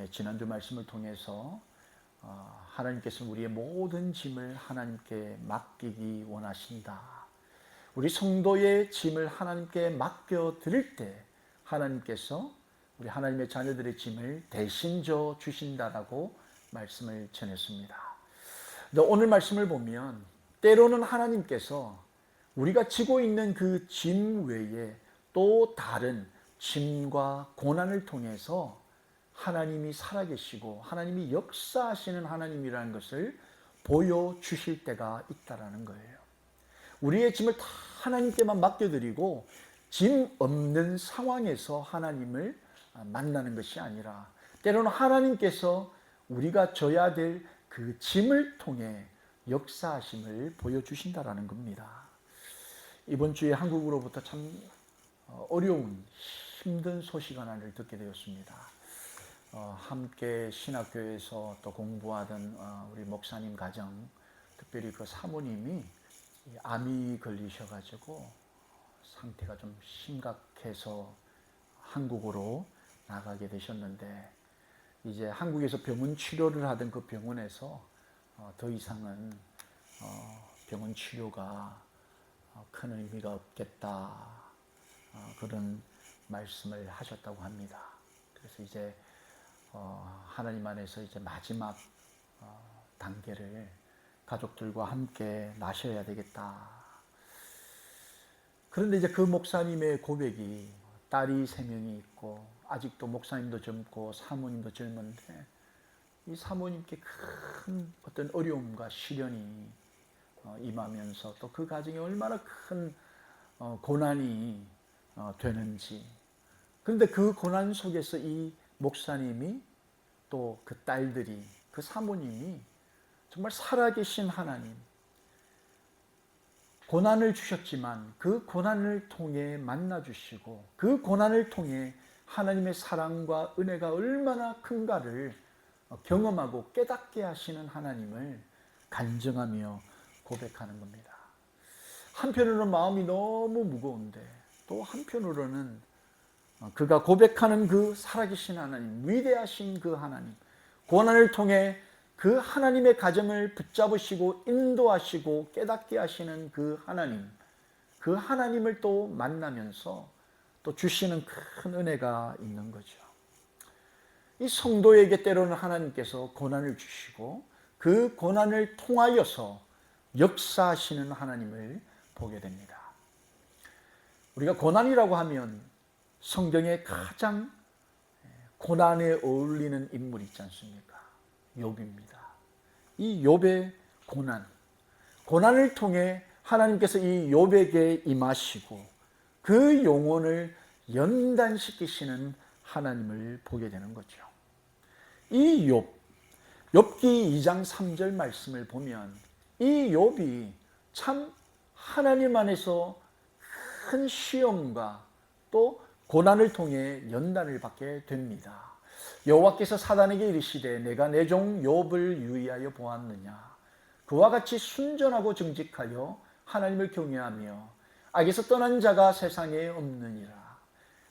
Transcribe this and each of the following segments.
예, 지난주 말씀을 통해서 어, 하나님께서 우리의 모든 짐을 하나님께 맡기기 원하신다. 우리 성도의 짐을 하나님께 맡겨 드릴 때 하나님께서 우리 하나님의 자녀들의 짐을 대신 져 주신다라고 말씀을 전했습니다. 오늘 말씀을 보면 때로는 하나님께서 우리가 지고 있는 그 짐 외에 또 다른 짐과 고난을 통해서 하나님이 살아계시고 하나님이 역사하시는 하나님이라는 것을 보여주실 때가 있다라는 거예요. 우리의 짐을 다 하나님께만 맡겨드리고 짐 없는 상황에서 하나님을 만나는 것이 아니라 때로는 하나님께서 우리가 져야 될 그 짐을 통해 역사하심을 보여주신다라는 겁니다. 이번 주에 한국으로부터 참 어려운 힘든 소식 하나를 듣게 되었습니다. 어, 함께 신학교에서 또 공부하던 어, 우리 목사님 가정, 특별히 그 사모님이 암이 걸리셔가지고 상태가 좀 심각해서 한국으로 나가게 되셨는데 이제 한국에서 병원 치료를 하던 그 병원에서 어, 더 이상은 어, 병원 치료가 어, 큰 의미가 없겠다 어, 그런 말씀을 하셨다고 합니다. 그래서 이제 어, 하나님 안에서 이제 마지막 어, 단계를 가족들과 함께 나셔야 되겠다. 그런데 이제 그 목사님의 고백이 딸이 세 명이 있고 아직도 목사님도 젊고 사모님도 젊은데 이 사모님께 큰 어떤 어려움과 시련이 어, 임하면서 또 그 가정에 얼마나 큰 어, 고난이 어, 되는지 그런데 그 고난 속에서 이 목사님이 또 그 딸들이 그 사모님이 정말 살아계신 하나님 고난을 주셨지만 그 고난을 통해 만나 주시고 그 고난을 통해 하나님의 사랑과 은혜가 얼마나 큰가를 경험하고 깨닫게 하시는 하나님을 간증하며 고백하는 겁니다. 한편으로는 마음이 너무 무거운데 또 한편으로는 그가 고백하는 그 살아계신 하나님, 위대하신 그 하나님, 고난을 통해 그 하나님의 가정을 붙잡으시고 인도하시고 깨닫게 하시는 그 하나님, 그 하나님을 또 만나면서 또 주시는 큰 은혜가 있는 거죠. 이 성도에게 때로는 하나님께서 고난을 주시고 그 고난을 통하여서 역사하시는 하나님을 보게 됩니다. 우리가 고난이라고 하면 성경에 가장 고난에 어울리는 인물이 있지 않습니까? 욥입니다. 이 욥의 고난, 고난을 통해 하나님께서 이 욥에게 임하시고 그 영혼을 연단시키시는 하나님을 보게 되는 거죠. 이 욥, 욥기 2장 3절 말씀을 보면 이 욥이 참 하나님 안에서 큰 시험과 또 고난을 통해 연단을 받게 됩니다. 여호와께서 사단에게 이르시되 내가 내 종 욥을 유의하여 보았느냐? 그와 같이 순전하고 정직하여 하나님을 경외하며 악에서 떠난 자가 세상에 없느니라.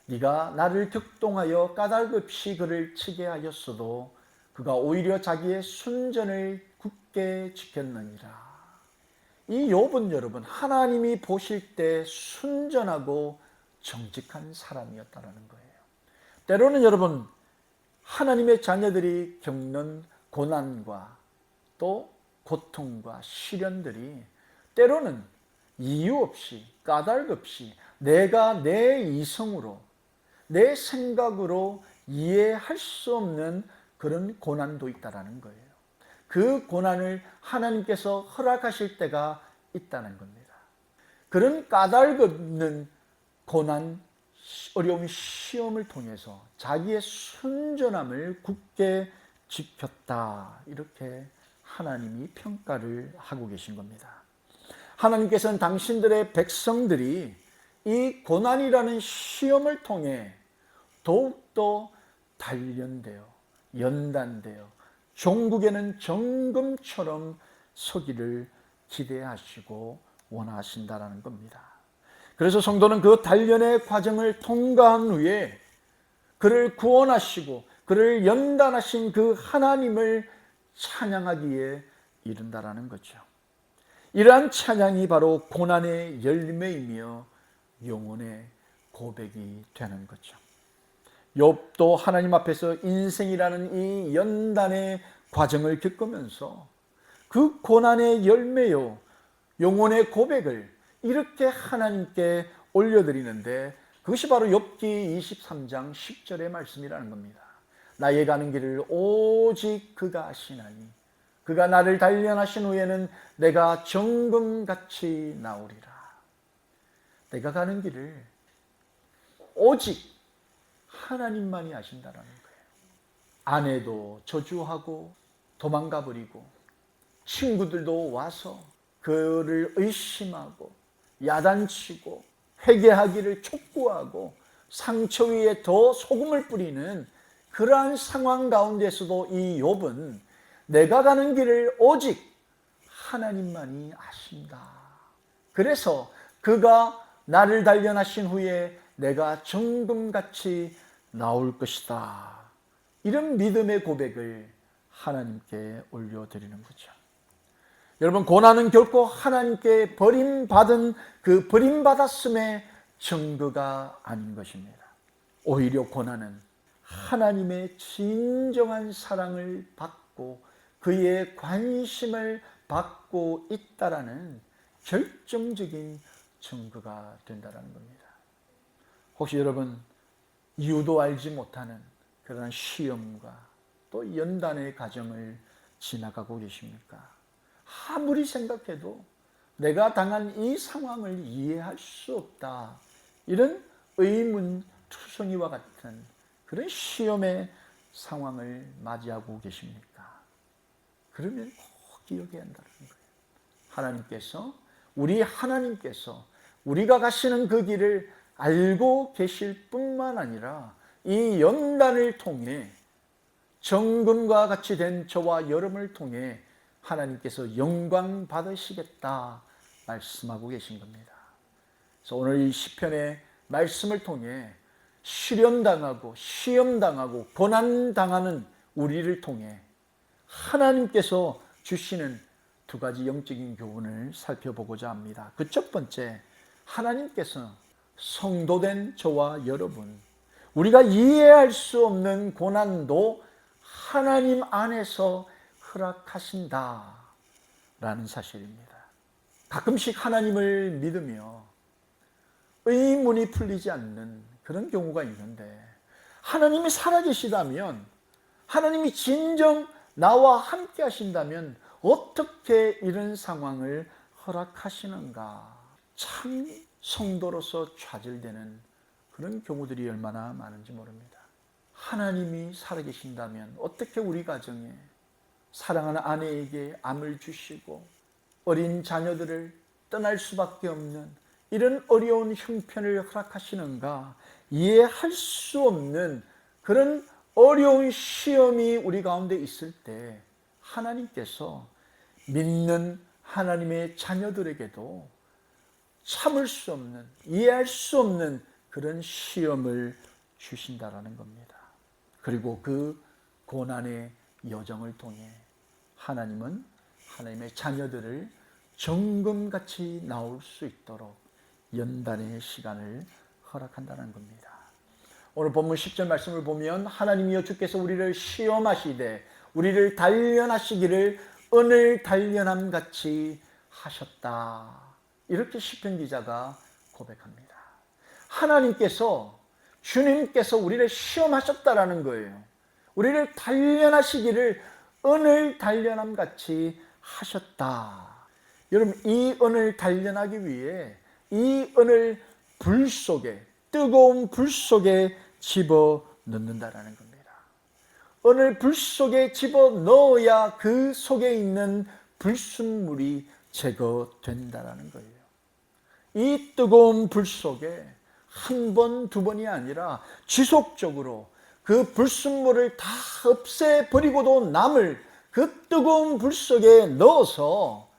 네가 나를 격동하여 까닭없이 그를 치게 하였어도 그가 오히려 자기의 순전을 굳게 지켰느니라. 이 욥은 여러분 하나님이 보실 때 순전하고 정직한 사람이었다라는 거예요. 때로는 여러분 하나님의 자녀들이 겪는 고난과 또 고통과 시련들이 때로는 이유 없이 까닭 없이 내가 내 이성으로 내 생각으로 이해할 수 없는 그런 고난도 있다라는 거예요. 그 고난을 하나님께서 허락하실 때가 있다는 겁니다. 그런 까닭 없는 고난, 어려운 시험을 통해서 자기의 순전함을 굳게 지켰다. 이렇게 하나님이 평가를 하고 계신 겁니다. 하나님께서는 당신들의 백성들이 이 고난이라는 시험을 통해 더욱더 단련되어 연단되어 종국에는 정금처럼 서기를 기대하시고 원하신다라는 겁니다. 그래서 성도는 그 단련의 과정을 통과한 후에 그를 구원하시고 그를 연단하신 그 하나님을 찬양하기에 이른다라는 거죠. 이러한 찬양이 바로 고난의 열매이며 영혼의 고백이 되는 거죠. 욥도 하나님 앞에서 인생이라는 이 연단의 과정을 겪으면서 그 고난의 열매요 영혼의 고백을 이렇게 하나님께 올려드리는데 그것이 바로 욥기 23장 10절의 말씀이라는 겁니다. 나의 가는 길을 오직 그가 아시나니 그가 나를 단련하신 후에는 내가 정금같이 나오리라. 내가 가는 길을 오직 하나님만이 아신다라는 거예요. 아내도 저주하고 도망가 버리고 친구들도 와서 그를 의심하고 야단치고 회개하기를 촉구하고 상처 위에 더 소금을 뿌리는 그러한 상황 가운데서도 이 욥은 내가 가는 길을 오직 하나님만이 아신다. 그래서 그가 나를 단련하신 후에 내가 정금같이 나올 것이다. 이런 믿음의 고백을 하나님께 올려드리는 거죠. 여러분, 고난은 결코 하나님께 버림받은 그 버림받았음의 증거가 아닌 것입니다. 오히려 고난은 하나님의 진정한 사랑을 받고 그의 관심을 받고 있다라는 결정적인 증거가 된다는 겁니다. 혹시 여러분 이유도 알지 못하는 그런 시험과 또 연단의 과정을 지나가고 계십니까? 아무리 생각해도 내가 당한 이 상황을 이해할 수 없다. 이런 의문 투성이와 같은 그런 시험의 상황을 맞이하고 계십니까? 그러면 꼭 기억해야 한다는 거예요. 하나님께서 우리 하나님께서 우리가 가시는 그 길을 알고 계실 뿐만 아니라 이 연단을 통해 정금과 같이 된 저와 여러분을 통해 하나님께서 영광 받으시겠다 말씀하고 계신 겁니다. 그래서 오늘 이 시편의 말씀을 통해 시련당하고 시험당하고 고난당하는 우리를 통해 하나님께서 주시는 두 가지 영적인 교훈을 살펴보고자 합니다. 그 첫 번째, 하나님께서 성도된 저와 여러분, 우리가 이해할 수 없는 고난도 하나님 안에서 허락하신다. 라는 사실입니다. 가끔씩 하나님을 믿으며 의문이 풀리지 않는 그런 경우가 있는데, 하나님이 살아계시다면, 하나님이 진정 나와 함께 하신다면, 어떻게 이런 상황을 허락하시는가? 참 성도로서 좌절되는 그런 경우들이 얼마나 많은지 모릅니다. 하나님이 살아계신다면 어떻게 우리 가정에 사랑하는 아내에게 암을 주시고 어린 자녀들을 떠날 수밖에 없는 이런 어려운 형편을 허락하시는가 이해할 수 없는 그런 어려운 시험이 우리 가운데 있을 때 하나님께서 믿는 하나님의 자녀들에게도 참을 수 없는, 이해할 수 없는 그런 시험을 주신다라는 겁니다. 그리고 그 고난의 여정을 통해 하나님은 하나님의 자녀들을 정금같이 나올 수 있도록 연단의 시간을 허락한다는 겁니다. 오늘 본문 10절 말씀을 보면 하나님이여 주께서 우리를 시험하시되 우리를 단련하시기를 은을 단련함 같이 하셨다. 이렇게 시편 기자가 고백합니다. 하나님께서 주님께서 우리를 시험하셨다라는 거예요. 우리를 단련하시기를 은을 단련함 같이 하셨다. 여러분 이 은을 단련하기 위해 이 은을 불 속에 뜨거운 불 속에 집어 넣는다라는 겁니다. 은을 불 속에 집어 넣어야 그 속에 있는 불순물이 제거된다라는 거예요. 이 뜨거운 불 속에 한 번, 두 번이 아니라 지속적으로 그 불순물을 다 없애버리고도 남을 그 뜨거운 불 속에 넣어서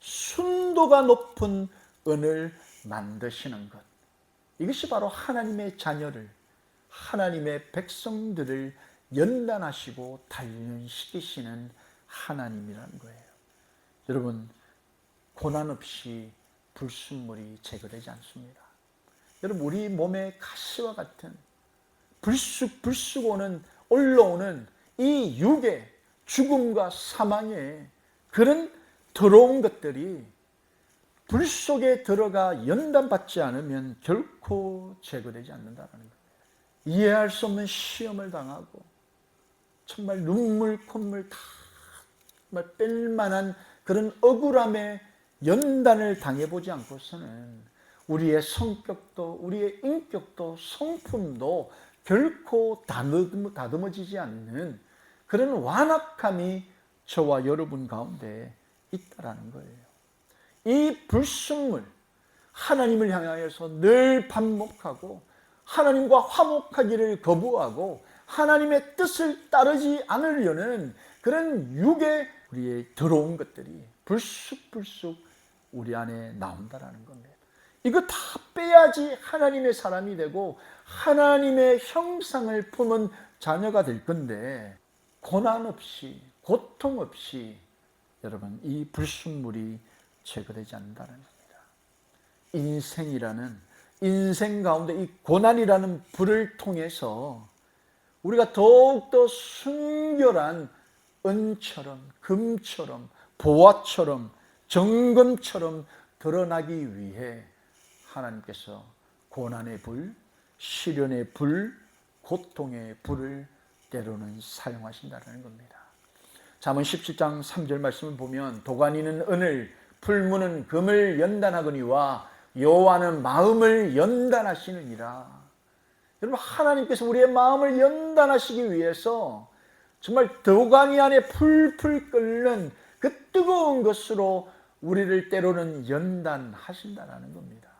순도가 높은 은을 만드시는 것. 이것이 바로 하나님의 자녀를, 하나님의 백성들을 연단하시고 단련시키시는 하나님이라는 거예요. 여러분 고난 없이 불순물이 제거되지 않습니다. 여러분 우리 몸에 가시와 같은 불쑥 불쑥 오는 올라오는 이 육의 죽음과 사망의 그런 더러운 것들이 불 속에 들어가 연단받지 않으면 결코 제거되지 않는다는 겁니다. 이해할 수 없는 시험을 당하고 정말 눈물 콧물 다 정말 뺄 만한 그런 억울함에 연단을 당해보지 않고서는 우리의 성격도 우리의 인격도 성품도 결코 다듬, 다듬 어지지 않는 그런 완악함이 저와 여러분 가운데 있다라는 거예요. 이 불순물 하나님을 향하여서 늘 반목하고 하나님과 화목하기를 거부하고 하나님의 뜻을 따르지 않으려는 그런 육의 우리의 더러운 것들이 불쑥불쑥 우리 안에 나온다라는 겁니다. 이거 다 빼야지 하나님의 사람이 되고 하나님의 형상을 품은 자녀가 될 건데 고난 없이 고통 없이 여러분 이 불순물이 제거되지 않는다는 겁니다. 인생이라는 인생 가운데 이 고난이라는 불을 통해서 우리가 더욱더 순결한 은처럼 금처럼 보화처럼 정금처럼 드러나기 위해 하나님께서 고난의 불, 시련의 불, 고통의 불을 때로는 사용하신다는 겁니다. 잠언 17장 3절 말씀을 보면 도가니는 은을 풀무는 금을 연단하거니와 여호와는 마음을 연단하시느니라. 여러분 하나님께서 우리의 마음을 연단하시기 위해서 정말 도가니 안에 풀풀 끓는 그 뜨거운 것으로 우리를 때로는 연단하신다는 겁니다.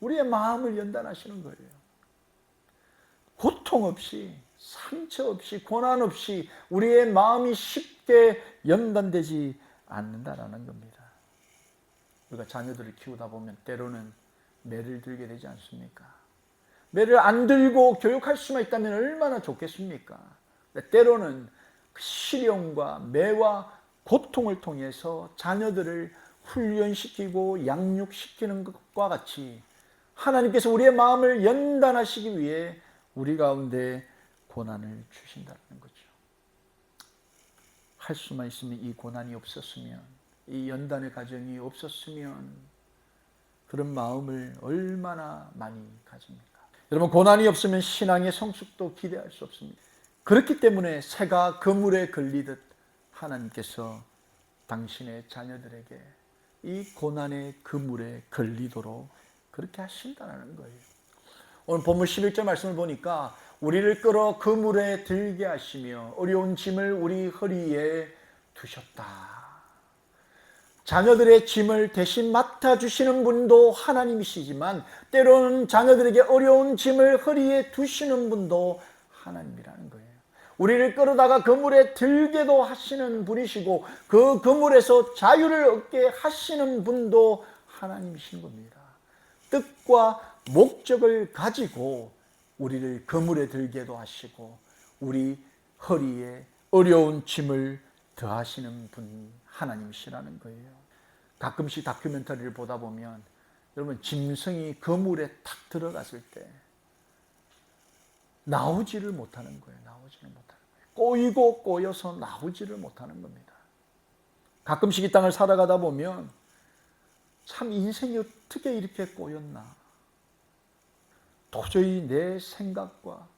우리의 마음을 연단하시는 거예요. 고통 없이 상처 없이 고난 없이 우리의 마음이 쉽게 연단되지 않는다라는 겁니다. 우리가 자녀들을 키우다 보면 때로는 매를 들게 되지 않습니까? 매를 안 들고 교육할 수만 있다면 얼마나 좋겠습니까? 때로는 그 시련과 매와 고통을 통해서 자녀들을 훈련시키고 양육시키는 것과 같이 하나님께서 우리의 마음을 연단하시기 위해 우리 가운데 고난을 주신다는 거죠. 할 수만 있으면 이 고난이 없었으면 이 연단의 과정이 없었으면 그런 마음을 얼마나 많이 가집니까? 여러분 고난이 없으면 신앙의 성숙도 기대할 수 없습니다. 그렇기 때문에 새가 그물에 걸리듯 하나님께서 당신의 자녀들에게 이 고난의 그물에 걸리도록 그렇게 하신다는 거예요. 오늘 본문 11절 말씀을 보니까 우리를 끌어 그 물에 들게 하시며 어려운 짐을 우리 허리에 두셨다. 자녀들의 짐을 대신 맡아주시는 분도 하나님이시지만 때로는 자녀들에게 어려운 짐을 허리에 두시는 분도 하나님이라는 거예요. 우리를 끌어다가 그물에 들게도 하시는 분이시고 그 그물에서 자유를 얻게 하시는 분도 하나님이신 겁니다. 뜻과 목적을 가지고 우리를 그물에 들게도 하시고 우리 허리에 어려운 짐을 더하시는 분 하나님이시라는 거예요. 가끔씩 다큐멘터리를 보다 보면 여러분 짐승이 그물에 탁 들어갔을 때 나오지를 못하는 거예요. 나오지를 못하는 거예요. 꼬이고 꼬여서 나오지를 못하는 겁니다. 가끔씩 이 땅을 살아가다 보면 참 인생이 어떻게 이렇게 꼬였나. 도저히 내 생각과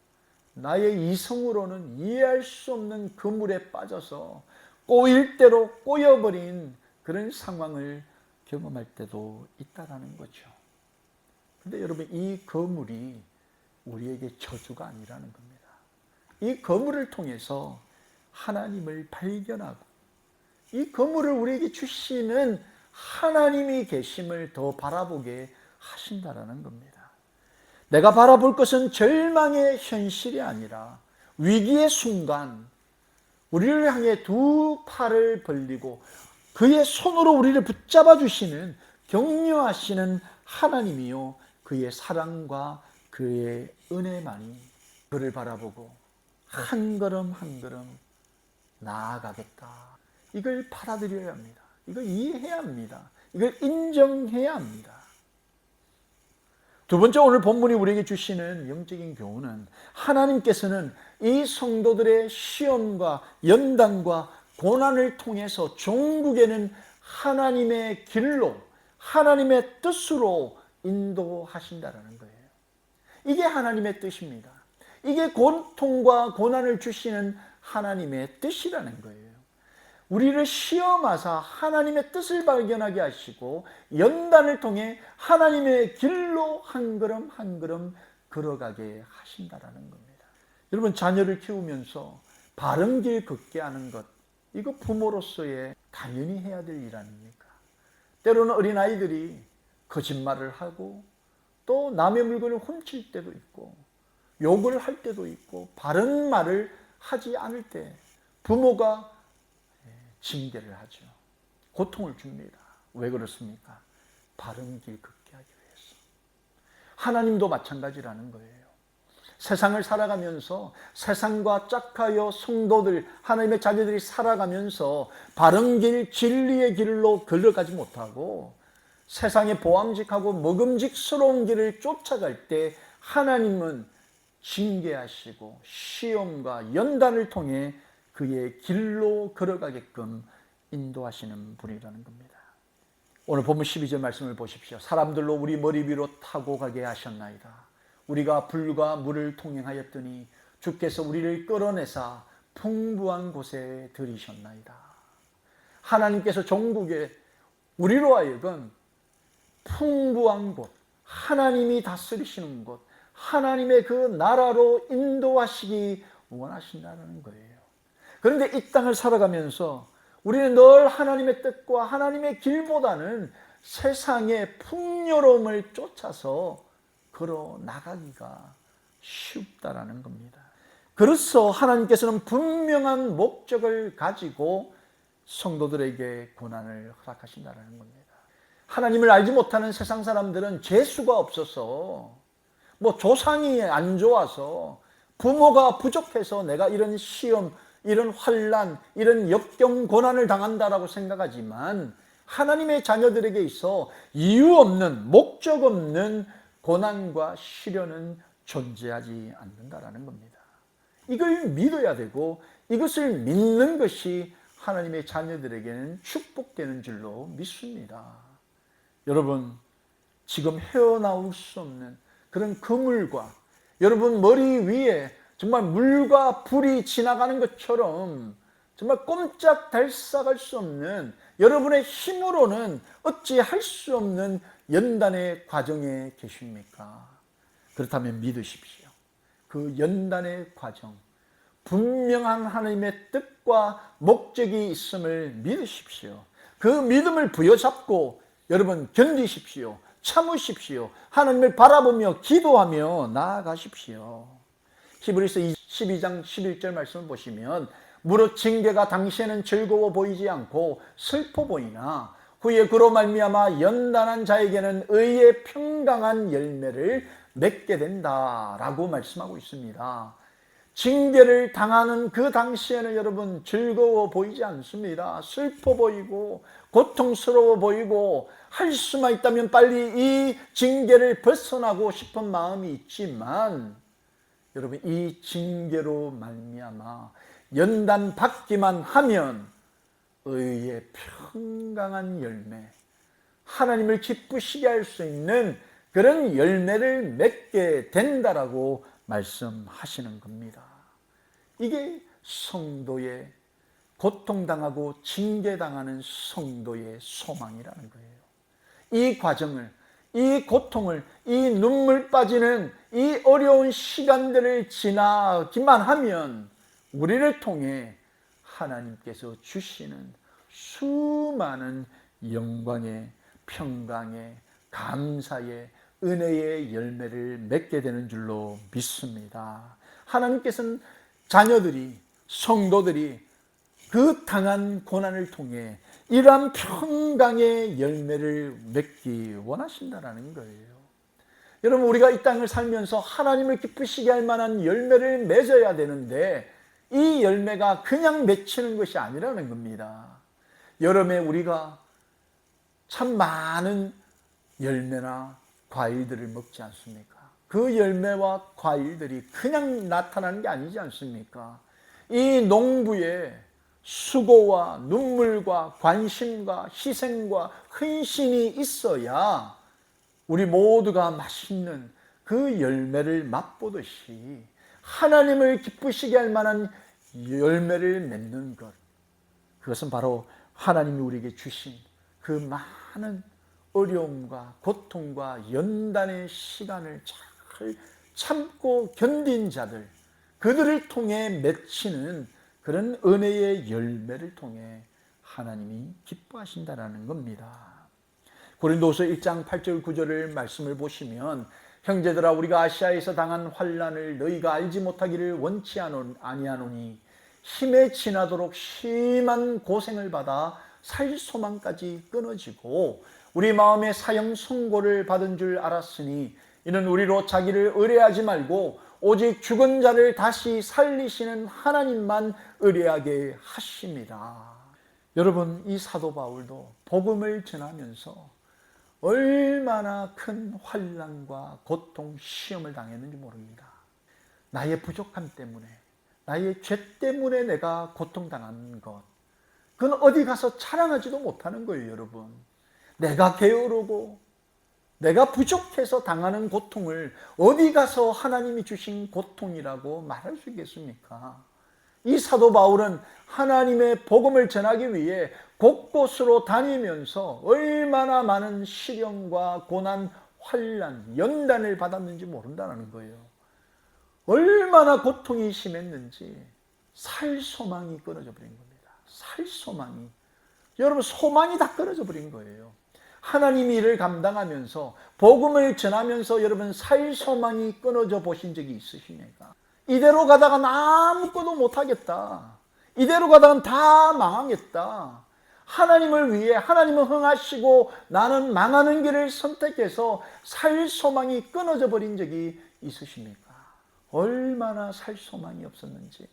나의 이성으로는 이해할 수 없는 그물에 빠져서 꼬일 대로 꼬여버린 그런 상황을 경험할 때도 있다라는 거죠. 근데 여러분 이 거물이 우리에게 저주가 아니라는 겁니다. 이 거물을 통해서 하나님을 발견하고 이 거물을 우리에게 주시는 하나님이 계심을 더 바라보게 하신다라는 겁니다. 내가 바라볼 것은 절망의 현실이 아니라 위기의 순간 우리를 향해 두 팔을 벌리고 그의 손으로 우리를 붙잡아 주시는 격려하시는 하나님이요 그의 사랑과 그의 은혜만이 그를 바라보고 한 걸음 한 걸음 나아가겠다. 이걸 받아들여야 합니다. 이걸 이해해야 합니다. 이걸 인정해야 합니다. 두 번째 오늘 본문이 우리에게 주시는 영적인 교훈은 하나님께서는 이 성도들의 시험과 연단과 고난을 통해서 종국에는 하나님의 길로 하나님의 뜻으로 인도하신다라는 거예요. 이게 하나님의 뜻입니다. 이게 고통과 고난을 주시는 하나님의 뜻이라는 거예요. 우리를 시험하사 하나님의 뜻을 발견하게 하시고 연단을 통해 하나님의 길로 한 걸음 한 걸음 걸어가게 하신다라는 겁니다. 여러분 자녀를 키우면서 바른 길 걷게 하는 것 이거 부모로서의 당연히 해야 될 일 아닙니까? 때로는 어린 아이들이 거짓말을 하고 또 남의 물건을 훔칠 때도 있고 욕을 할 때도 있고 바른 말을 하지 않을 때 부모가 징계를 하죠. 고통을 줍니다. 왜 그렇습니까? 바른 길 걷게 하기 위해서. 하나님도 마찬가지라는 거예요. 세상을 살아가면서 세상과 짝하여 성도들, 하나님의 자녀들이 살아가면서 바른 길, 진리의 길로 걸어가지 못하고 세상의 보암직하고 먹음직스러운 길을 쫓아갈 때 하나님은 징계하시고 시험과 연단을 통해 그의 길로 걸어가게끔 인도하시는 분이라는 겁니다. 오늘 본문 12절 말씀을 보십시오. 사람들로 우리 머리 위로 타고 가게 하셨나이다. 우리가 불과 물을 통행하였더니 주께서 우리를 끌어내사 풍부한 곳에 들이셨나이다. 하나님께서 종국에 우리로 하여금 풍부한 곳, 하나님이 다스리시는 곳, 하나님의 그 나라로 인도하시기 원하신다는 거예요. 그런데 이 땅을 살아가면서 우리는 늘 하나님의 뜻과 하나님의 길보다는 세상의 풍요로움을 쫓아서 걸어 나가기가 쉽다라는 겁니다. 그래서 하나님께서는 분명한 목적을 가지고 성도들에게 고난을 허락하신다는 겁니다. 하나님을 알지 못하는 세상 사람들은 재수가 없어서 뭐 조상이 안 좋아서 부모가 부족해서 내가 이런 시험, 이런 환란, 이런 역경 고난을 당한다라고 생각하지만 하나님의 자녀들에게 있어 이유 없는 목적 없는 고난과 시련은 존재하지 않는다라는 겁니다. 이걸 믿어야 되고 이것을 믿는 것이 하나님의 자녀들에게는 축복되는 줄로 믿습니다. 여러분 지금 헤어나올 수 없는 그런 그물과 여러분 머리 위에 정말 물과 불이 지나가는 것처럼 정말 꼼짝 달싹할 수 없는 여러분의 힘으로는 어찌 할 수 없는 연단의 과정에 계십니까? 그렇다면 믿으십시오. 그 연단의 과정, 분명한 하나님의 뜻과 목적이 있음을 믿으십시오. 그 믿음을 부여잡고 여러분 견디십시오. 참으십시오. 하나님을 바라보며 기도하며 나아가십시오. 히브리서 12장 11절 말씀을 보시면 무릇 징계가 당시에는 즐거워 보이지 않고 슬퍼 보이나 후에 그로 말미암아 연단한 자에게는 의의 평강한 열매를 맺게 된다라고 말씀하고 있습니다. 징계를 당하는 그 당시에는 여러분 즐거워 보이지 않습니다. 슬퍼 보이고 고통스러워 보이고 할 수만 있다면 빨리 이 징계를 벗어나고 싶은 마음이 있지만 여러분 이 징계로 말미암아 연단 받기만 하면 의의 평강한 열매 하나님을 기쁘시게 할 수 있는 그런 열매를 맺게 된다라고 말씀하시는 겁니다. 이게 성도의 고통당하고 징계당하는 성도의 소망이라는 거예요. 이 과정을, 이 고통을, 이 눈물 빠지는 이 어려운 시간들을 지나기만 하면 우리를 통해 하나님께서 주시는 수많은 영광의 평강의 감사의 은혜의 열매를 맺게 되는 줄로 믿습니다. 하나님께서는 자녀들이 성도들이 그 당한 고난을 통해 이러한 평강의 열매를 맺기 원하신다라는 거예요. 여러분 우리가 이 땅을 살면서 하나님을 기쁘시게 할 만한 열매를 맺어야 되는데 이 열매가 그냥 맺히는 것이 아니라는 겁니다. 여름에 우리가 참 많은 열매나 과일들을 먹지 않습니까? 그 열매와 과일들이 그냥 나타나는 게 아니지 않습니까? 이 농부의 수고와 눈물과 관심과 희생과 헌신이 있어야 우리 모두가 맛있는 그 열매를 맛보듯이 하나님을 기쁘시게 할 만한 열매를 맺는 것. 그것은 바로 하나님이 우리에게 주신 그 많은 어려움과 고통과 연단의 시간을 잘 참고 견딘 자들, 그들을 통해 맺히는 그런 은혜의 열매를 통해 하나님이 기뻐하신다라는 겁니다. 고린도서 1장 8절 9절을 말씀을 보시면 형제들아 우리가 아시아에서 당한 환란을 너희가 알지 못하기를 원치 아니하노니 힘에 지나도록 심한 고생을 받아 살 소망까지 끊어지고 우리 마음에 사형 선고를 받은 줄 알았으니 이는 우리로 자기를 의뢰하지 말고 오직 죽은 자를 다시 살리시는 하나님만 의뢰하게 하십니다. 여러분 이 사도 바울도 복음을 전하면서 얼마나 큰 환란과 고통, 시험을 당했는지 모릅니다. 나의 부족함 때문에, 나의 죄 때문에 내가 고통당한 것. 그건 어디 가서 자랑하지도 못하는 거예요, 여러분. 내가 게으르고, 내가 부족해서 당하는 고통을 어디 가서 하나님이 주신 고통이라고 말할 수 있겠습니까? 이 사도 바울은 하나님의 복음을 전하기 위해 곳곳으로 다니면서 얼마나 많은 시련과 고난, 환란, 연단을 받았는지 모른다는 거예요. 얼마나 고통이 심했는지 살 소망이 끊어져 버린 겁니다. 살 소망이. 여러분 소망이 다 끊어져 버린 거예요. 하나님 일을 감당하면서 복음을 전하면서 여러분 살 소망이 끊어져 보신 적이 있으십니까? 이대로 가다가 아무것도 못하겠다. 이대로 가다가 다 망하겠다. 하나님을 위해 하나님은 흥하시고 나는 망하는 길을 선택해서 살 소망이 끊어져 버린 적이 있으십니까? 얼마나 살 소망이 없었는지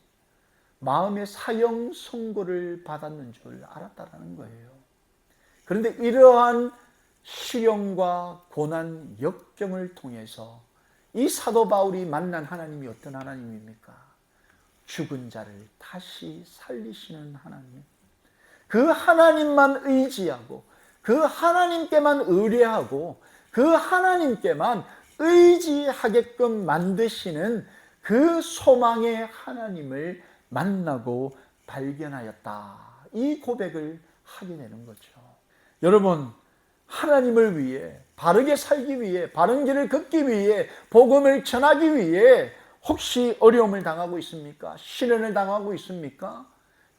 마음의 사형 선고를 받았는 줄 알았다라는 거예요. 그런데 이러한 시련과 고난, 역경을 통해서 이 사도 바울이 만난 하나님이 어떤 하나님입니까? 죽은 자를 다시 살리시는 하나님. 그 하나님만 의지하고 그 하나님께만 의뢰하고 그 하나님께만 의지하게끔 만드시는 그 소망의 하나님을 만나고 발견하였다. 이 고백을 하게 되는 거죠. 여러분, 하나님을 위해 바르게 살기 위해 바른 길을 걷기 위해 복음을 전하기 위해 혹시 어려움을 당하고 있습니까? 시련을 당하고 있습니까?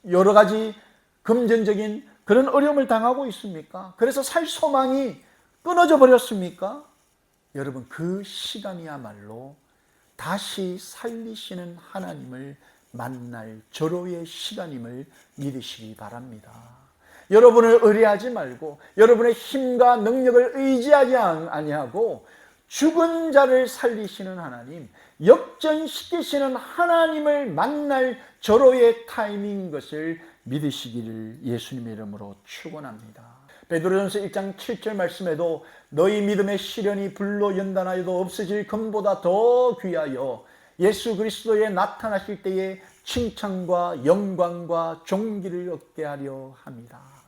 여러 가지 금전적인 그런 어려움을 당하고 있습니까? 그래서 살 소망이 끊어져 버렸습니까? 여러분 그 시간이야말로 다시 살리시는 하나님을 만날 절호의 시간임을 믿으시기 바랍니다. 여러분을 의뢰하지 말고 여러분의 힘과 능력을 의지하지 아니하고 죽은 자를 살리시는 하나님, 역전시키시는 하나님을 만날 절호의 타임인 것을 믿으시기를 예수님의 이름으로 축원합니다. 베드로전서 1장 7절 말씀에도 너희 믿음의 시련이 불로 연단하여도 없어질 금보다 더 귀하여 예수 그리스도에 나타나실 때에 칭찬과 영광과 존귀를 얻게 하려 합니다.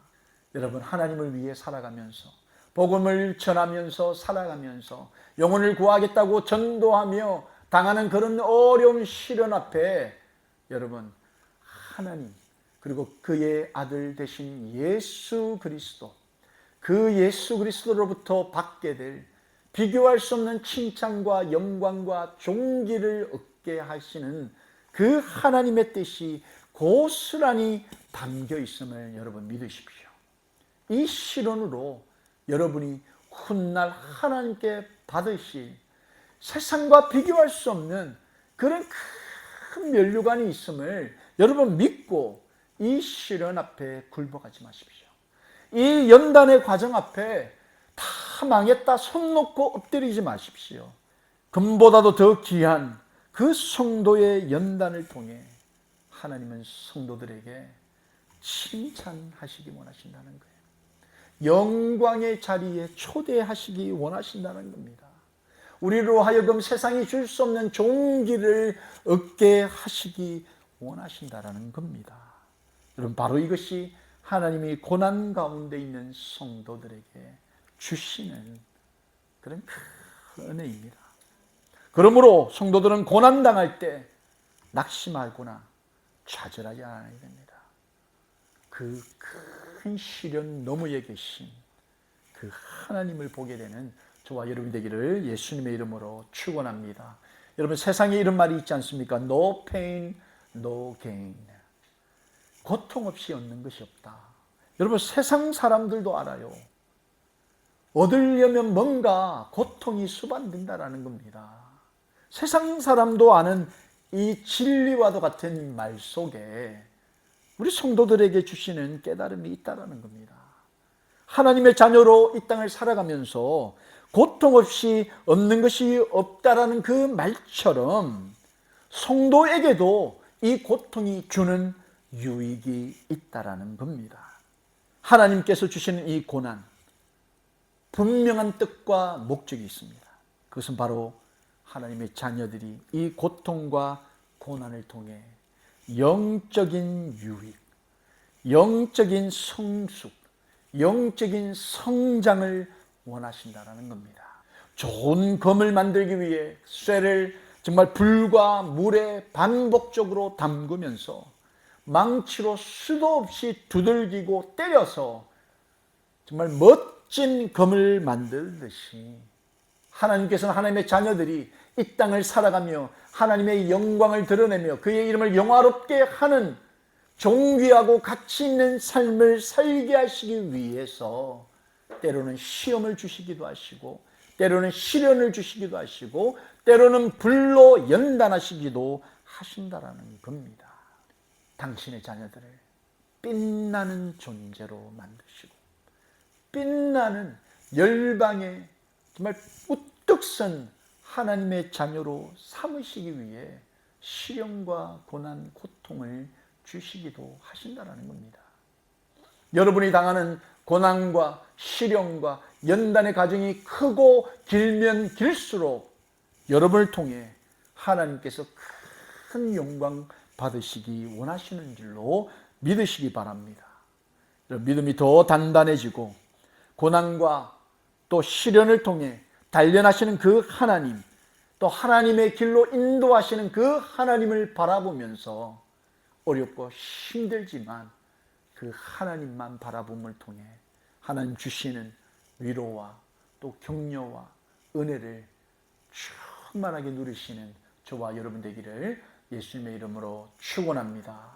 여러분 하나님을 위해 살아가면서 복음을 전하면서 살아가면서 영혼을 구하겠다고 전도하며 당하는 그런 어려운 시련 앞에 여러분 하나님 그리고 그의 아들 되신 예수 그리스도 그 예수 그리스도로부터 받게 될 비교할 수 없는 칭찬과 영광과 존귀를 얻게 하시는 그 하나님의 뜻이 고스란히 담겨 있음을 여러분 믿으십시오. 이 실언으로 여러분이 훗날 하나님께 받으실 세상과 비교할 수 없는 그런 큰 면류관이 있음을 여러분 믿고 이 시련 앞에 굴복하지 마십시오. 이 연단의 과정 앞에 다 하, 망했다 손 놓고 엎드리지 마십시오. 금보다도 더 귀한 그 성도의 연단을 통해 하나님은 성도들에게 칭찬하시기 원하신다는 거예요. 영광의 자리에 초대하시기 원하신다는 겁니다. 우리로 하여금 세상이 줄 수 없는 길을 얻게 하시기 원하신다라는 겁니다. 여러분 바로 이것이 하나님이 고난 가운데 있는 성도들에게 주시는 그런 큰 은혜입니다. 그러므로 성도들은 고난 당할 때 낙심하거나 좌절하지 않아야 됩니다. 그 큰 시련 너머에 계신 그 하나님을 보게 되는 저와 여러분 되기를 예수님의 이름으로 축원합니다. 여러분 세상에 이런 말이 있지 않습니까? No pain, no gain. 고통 없이 얻는 것이 없다. 여러분 세상 사람들도 알아요. 얻으려면 뭔가 고통이 수반된다라는 겁니다. 세상 사람도 아는 이 진리와도 같은 말 속에 우리 성도들에게 주시는 깨달음이 있다라는 겁니다. 하나님의 자녀로 이 땅을 살아가면서 고통 없이 얻는 것이 없다라는 그 말처럼 성도에게도 이 고통이 주는 유익이 있다라는 겁니다. 하나님께서 주시는 이 고난 분명한 뜻과 목적이 있습니다. 그것은 바로 하나님의 자녀들이 이 고통과 고난을 통해 영적인 유익, 영적인 성숙, 영적인 성장을 원하신다라는 겁니다. 좋은 검을 만들기 위해 쇠를 정말 불과 물에 반복적으로 담그면서 망치로 수도 없이 두들기고 때려서 정말 멋진 검을 만들듯이 하나님께서는 하나님의 자녀들이 이 땅을 살아가며 하나님의 영광을 드러내며 그의 이름을 영화롭게 하는 존귀하고 가치 있는 삶을 살게 하시기 위해서 때로는 시험을 주시기도 하시고 때로는 시련을 주시기도 하시고 때로는 불로 연단하시기도 하신다라는 겁니다. 당신의 자녀들을 빛나는 존재로 만드시고 빛나는 열방의 정말 우뚝 선 하나님의 자녀로 삼으시기 위해 시련과 고난, 고통을 주시기도 하신다라는 겁니다. 여러분이 당하는 고난과 시련과 연단의 과정이 크고 길면 길수록 여러분을 통해 하나님께서 큰 영광 받으시기 원하시는 줄로 믿으시기 바랍니다. 믿음이 더 단단해지고 고난과 또 시련을 통해 단련하시는 그 하나님, 또 하나님의 길로 인도하시는 그 하나님을 바라보면서 어렵고 힘들지만 그 하나님만 바라봄을 통해 하나님 주시는 위로와 또 격려와 은혜를 충만하게 누리시는 저와 여러분 되기를 예수님의 이름으로 축원합니다.